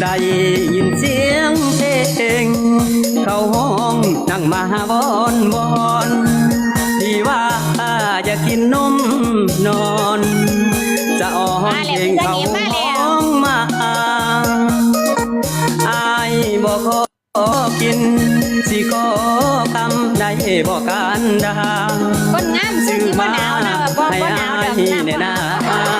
ได้ยินเสียงเพลงเขาห้องนั่งมาวอนวอนที่ว่าอยากกินนมนอน จะอ้อนเพลงเขาห้องมาอายบอกขอกิน สิขอคำได้บอกการดาคนงามซื้อมาให้อายเนี่นะ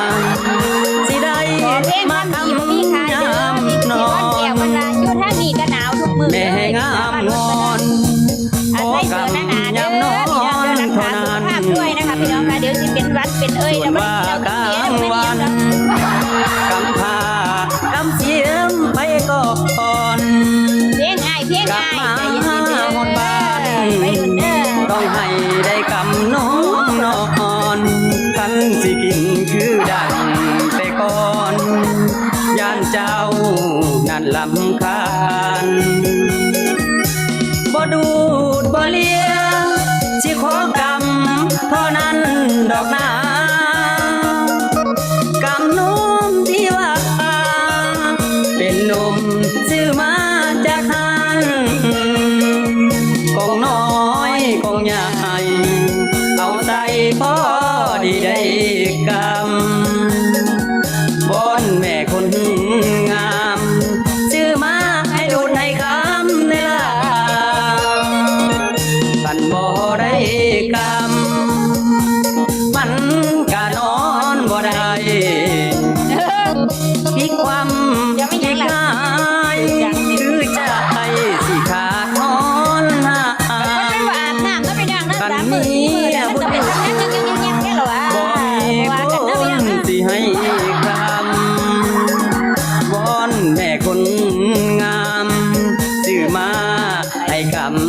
ฮอนบ้านต้องให้ได้กำน้องนอนขันสิกิคือดังต่กอนย่านเจ้า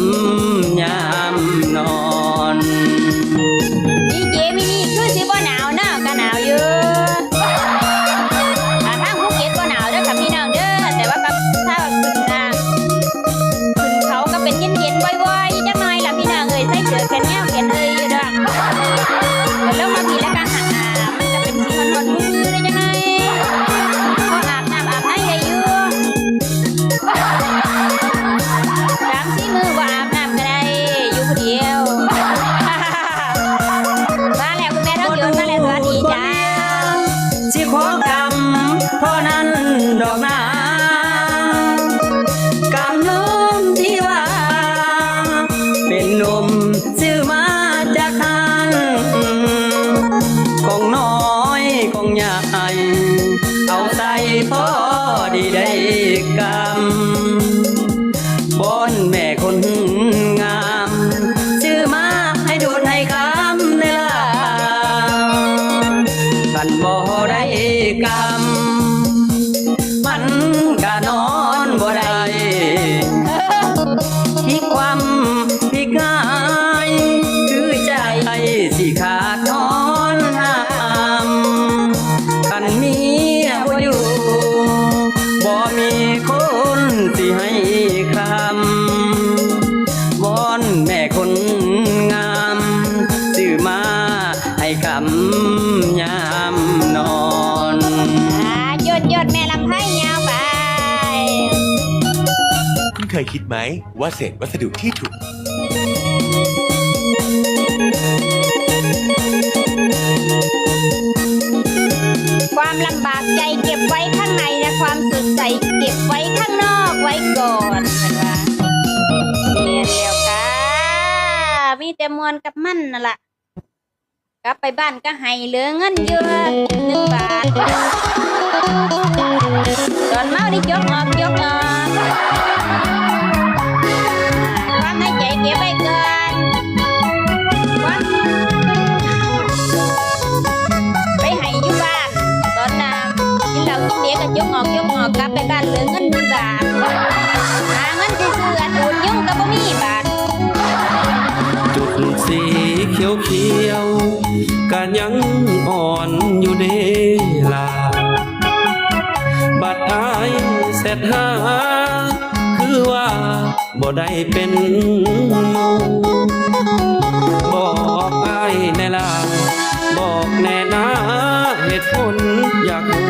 mm. คยคิดไหมว่าเศษวัสดุที่ถูกความลำบากใจเก็บไว้ข้างในนะความสุดใจเก็บไว้ข้างนอกไว้ก่อนนะคะเรียนแวค่มีแต่มวนกับมั่นน่ะล่ะกลับไปบ้านก็ให้เหลือเงินเยอะหนึ่งบาท ตอนเมานี่ยกออกยกออก ก็บไว้ก่อนวันไปให้อยู่บ้าน ตอนน้ำกินเหล้ากินเบียร์กันยกงอกยกงอกกลับไปบ้านเหลือเงินบาทหาเงินซื้ออันอุ่นยุ่งกับบ่มีบาทจุดสีเขียวเขียวกันยังอ่อนอยู่เดลาบัดอายเสร็จหา บ่ได้เป็นบอกอายแน่ล่ะบอกแน่นาเหตุผลอยากรู้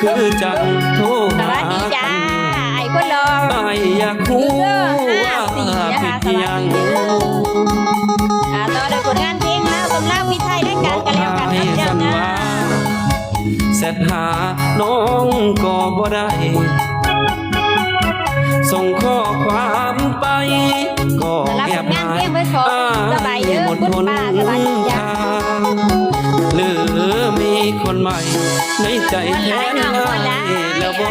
คือจังโทรหาจ้าไอ้คนรอไอ้อยากรู้ว่าผิดหยังอ่ต่อโดยผลงานเพลงลาวกำลังมีไทยด้วยกันกันแล้วอกันยนะเจ้าสันนาเสร็จหาน้องก็บ่ได้ ส่งข้อความไปก็สำหรับแอบลงานหาเพลยงไว้ขอสบายเด้อหมดคุณหนป้าสบายดีจ้าทางหรือมีคนใหม่ในใจแท้ได้แล้วบ่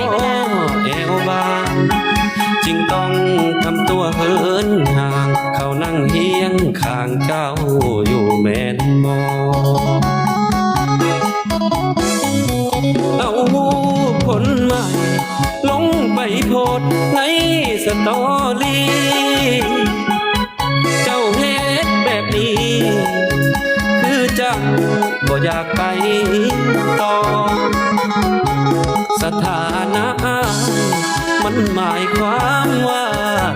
แอวบางจึงต้องทำตัวเหินห่าง เขานั่งเฮียงข้างเจ้าอยู่แม่นมอเอาผลใหม่ลงไปโพสต์ใน สตอรี่เจ้าเฮ็ดแบบนี้ คือจังบ่อยากไปต่อ สถานะ มันหมายความว่า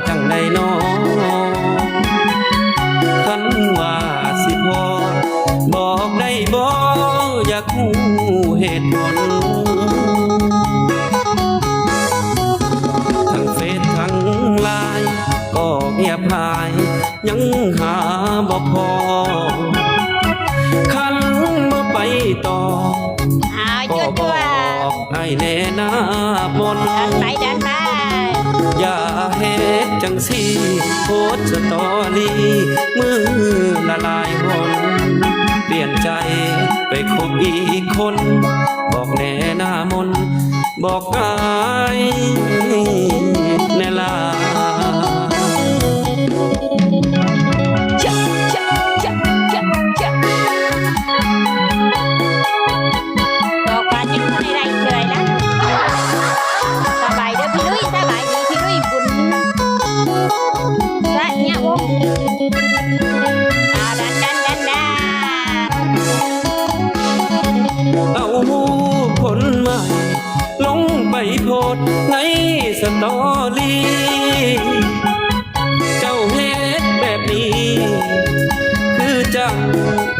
จังใดน้อคันว่าสิพอบอกได้บ่อยากรู้เหตุผล ก็เงียบหาย ยังหาบ่พอคันบ่ไปต่ออ้าวก็จุดบด้อวยกให้แน่หน้ามนต์ดันไปดันไปอย่าเฮ็ดจังสิโพสต์สตอรี่มือละลายหนเปลี่ยนใจไปคบอีกคน บอกแน่หน้ามนต์บอกอายแน่ลา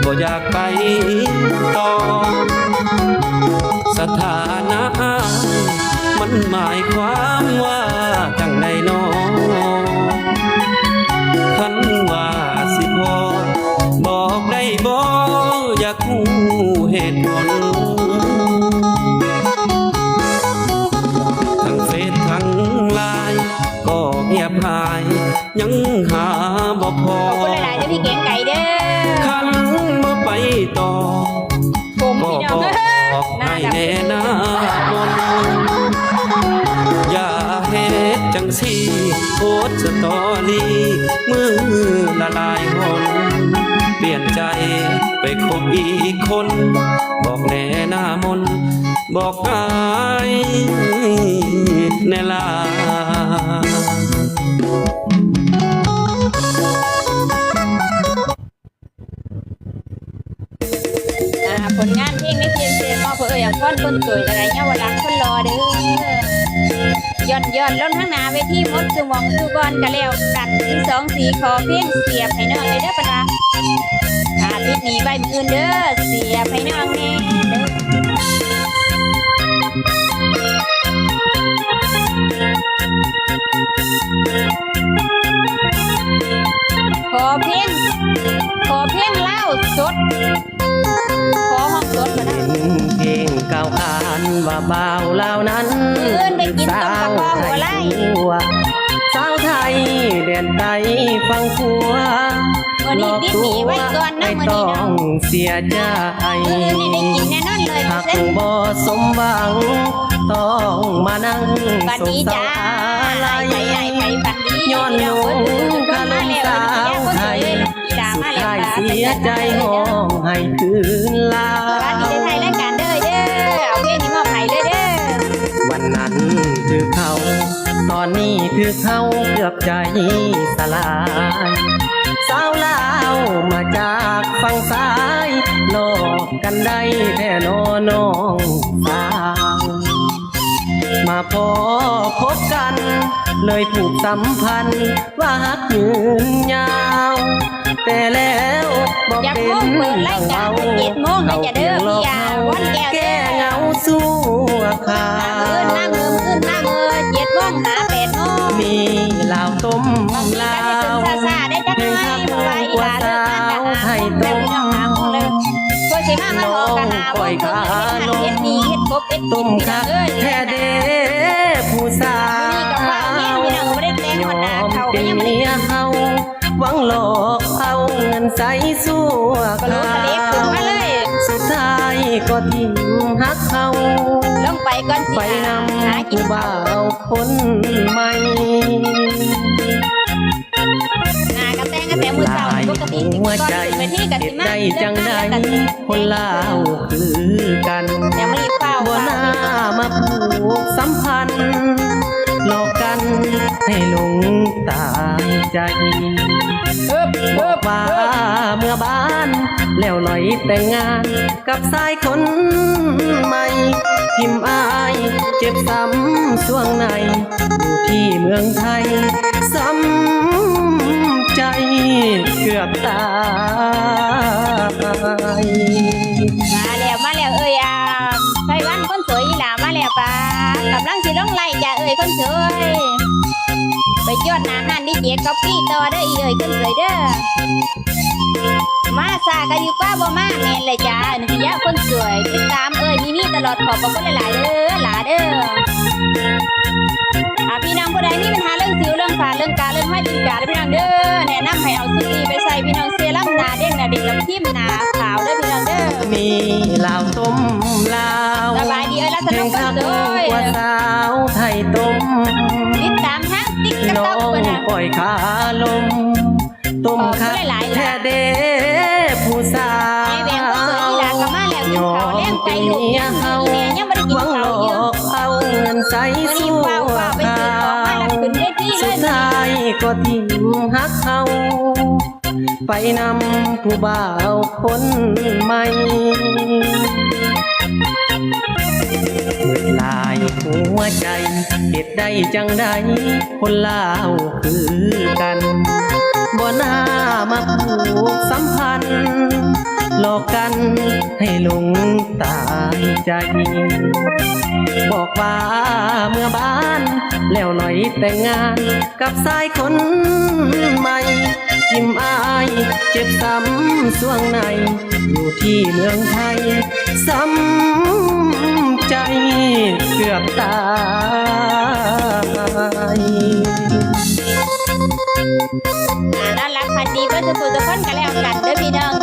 บ่อยากไปต่อ สถานะมันหมายความว่าจังใดนอคันว่าสิพอ บอกได้บ่อยากรู้เหตุผลทั้งเฟซทั้งไลน์ก็เงียบหาย ยังหาบ่พอ ผมก็พี่น้บองอกเอ้ยให้แน่หน้ามนต์อย่าเฮ็ดจังสิโพสต์สตอรี่มือละลายหนเปลี่ยนใจไปคบอีกคน บอกแน่หน้ามนต์บอกอายแน่ลาอ่า สวยอะไรเงี้ยวันหลังคนรอเด้อย่อนย่อนล้นข้างหน้าเวทีมดคือมองคือบอลกันแล้วกันที่สองสีขอเพียงเสียบให้น้องเลยเด้อปะนะอาทิตย์นี้ใบมืออื่นเด้อเสียบให้น้องแน่เด้อขอเพลงขอเพลงเล่าสด สดมานะเป็นเพลงเก่าขานว่าบ่าวเหล่านั้นเอิ้นไปกินต้มกะเพราหัวไร่วสาวไทยเด่นไตฟังผัววันนี้ปิดหนีไว้ก่อนนะไม่มื้อต้นี้อเนาะงเสียใจเออนี่ได้กินแน่นอนเลยหากเส้นบ่สมหวังต้องมานั่งบัดสงนี้สาจ้ารอะไร ย้อนหนูกะลุงสาวไทยสุดมาแล้วท้ายเสียใจห้องให้คืนลาร้านนี้ได้ไทยรายการเด้อเด้อเอาเพลงนี้มอบให้เด้อเด้อวันนั้นคือเขา ตอนนี้คือเขาเกือบใจสลายสาวลาวมาจากฝั่งซ้ายหลอกกันได้แท้นอน้องสาว มาพอพบกัน เลยผูกสัมพันธ์ว่าหักยืนยาว แต่แล้วบอกอย่าเป็นเปิดราเกาเป็ดโมงนะจะเด้อพี่ยาวันแก้วแก้เงาสู้ขานั่งเอิมขึ้นนั่งเอเจ็ดโมงหาเป็ดโมงมีลาวต้มเหล่าเพลงข้าวกว่าสาวให้ต้ม ลเฮ็งดดีเฮ็ดกบเฮ็ดต้มพี่น้คัองเอ้ยแท้เด้ผู้สานี่กับว่าแม่พี่น้องบ่ได้แต่งยหอดหน้ามเขาก็เป็นยังบ่ได้ เมียเฮาหวังหลอกเอาเงินใส่สู้ก็รู้ทะเลขึ้นมาเลย สุดท้ายก็ทิ้งฮักเฮาลงไปก่อนสิไปนหาำกินผู้บ่าวคนใหม่ ตงกระแตงมือเช้าปกติสิหัวก่อใจขึ้นไปที่กะเห็สิดมาได้จังใดคนลาวคือกันแต่ไม่ีเฝ้าบ่น่ามาผูกสัมพันธ์หลอกกันให้หลงตายใจเอิบบเออบกว่าเมื่อบ้านแล้วลอยแต่งงานกับชายคนใหม่ทิมอายเจ็บซ้ำสวงในอยู่ที่เมืองไทยซ้ำ เกือบตายมาแล้วมาแล้วเอ้ยอ่าไทวันคนสวยอีหลามาแล้วปากำลังสิลงไล่จ้ะเอ้ยคนสวย ไปยอดหนาหันดิเจก๊อปปี้ต่อเด้ออีเอ้ยคนสวยเด้อมาซากันอยู่กว่าบ่มาแม่นเลยจ้าหนึ่งยะคนสวยติดตามเอ้ยมีมีตลอดขอบพระคุณหลายๆเด้อหลาเด้ออ่าพี่น้องผู้ใดมีปัญหาเรื่องสิวเรื่องผาเรื่องกาเรื่องห้อยติดกาเด้อพี่องเด้อ ลาวต้มลาวสบายดีเอ้ยรัตนแห่งคนคักสวยกว่าสาวไทยต้มติดตามทั้งติ๊กกระน้อต๊อกงเพิ่นน่ะปล่อยขาลมต้มคักขอบคุณหลายๆแท้เด้ผู้สาแม่วแบงคนสวยอีหลาก็มาแล้วกินข้าวแลงไก่ลูกยังแม่ยังบ่ได้กิหนวังหลข้าวอยู่อกเอาเงินใส่วันนี้สู้เฝ้าเฝ้าไปซื้อของมาแล้วขึ้นเวทีเลสุยดท้ายก็ทิ้งฮักเขา ไปนำผู้บ่าวคนใหม่มืดลายหัวใจเหตุใดจังใดคนลาวคือกันบ่น่ามาผูกสัมพันธ์ หลอกกันให้หลงตายใจ บอกว่าเมื่อบ้าน แล้วลอยแต่งงานกับชายคนใหม่ ยิ้มอายเจ็บซ้ำสวงใน อยู่ที่เมืองไทย ซ้ำใจเกือบตายน่ารักพันดีเพื่อนทุกคนทุกคนกันแล้วกันเด้อพี่น้อง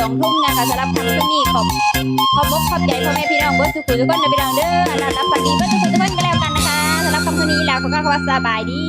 สองทุ่มนะคะสำหรับคำที่นี่ขอบขอบอกขอบใจพ่อแม่พี่น้องเบิร์ดทุกคนทุกคนเด้อพี่น้องเด้อน่ารักพันดีเพื่อนทุกคนทุกคนกันแล้วกันนะคะสำหรับคำพูดนี้ลาขอคำว่าสบายดี